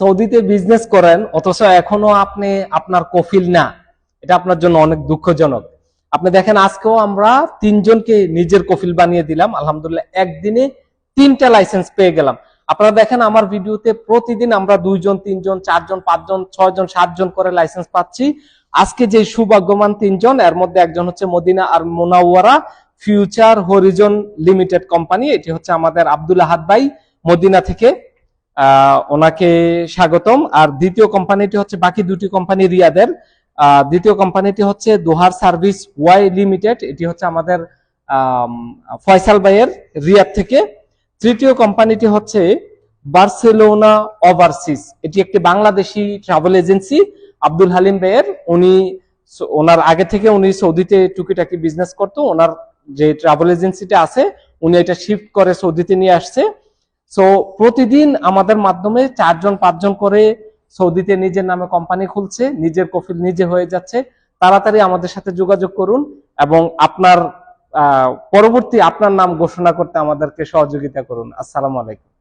সৌদিতে বিজনেস করেন, অথচ এখনও আপনি আপনার কফিল না। এটা আপনার জন্য অনেক দুঃখজনক। আপনি দেখেন, আজকেও আমরা তিনজনকে নিজের কফিল বানিয়ে দিলাম। আলহামদুলিল্লাহ, একদিনে তিনটা লাইসেন্স পেয়ে গেলাম। আপনারা দেখেন, আমার ভিডিওতে প্রতিদিন আমরা দুইজন, তিনজন, চারজন, পাঁচজন, ছয়জন, সাতজন করে লাইসেন্স পাচ্ছি। আজকে যে সৌভাগ্যবান তিনজন, এর মধ্যে একজন হচ্ছে মদিনা আর Monawara future horizon limited company এটি হচ্ছে আমাদের আব্দুল আহাদ ভাই মদিনা থেকে। ওনাকে স্বাগতম। আর দ্বিতীয় কোম্পানিটি হচ্ছে, বাকি দুটি কোম্পানি রিয়াদের। দ্বিতীয় কোম্পানিটি হচ্ছে দোহার সার্ভিস ওয়াই লিমিটেড। এটি হচ্ছে আমাদের ফয়সাল ভাইয়ের রিয়াদ থেকে। তৃতীয় কোম্পানিটি হচ্ছে বার্সেলোনা ওভারসিস। এটি একটি বাংলাদেশি ট্রাভেল এজেন্সি আব্দুল হালিম ভাইয়ের। উনি ওনার আগে থেকে উনি সৌদিতে টুকিটাকি বিজনেস করতো। ওনার যে ট্রাভেল এজেন্সিটা আছে, উনি এটা শিফট করে সৌদিতে নিয়ে আসছে। সো প্রতিদিন আমাদের মাধ্যমে চারজন, পাঁচজন করে সৌদিতে নিজের নামে কোম্পানি খুলছে, নিজের কফিল নিজে হয়ে যাচ্ছে। তাড়াতাড়ি আমাদের সাথে যোগাযোগ করুন এবং আপনার পরবর্তী আপনার নাম ঘোষণা করতে আমাদেরকে সহযোগিতা করুন। আসসালামু আলাইকুম।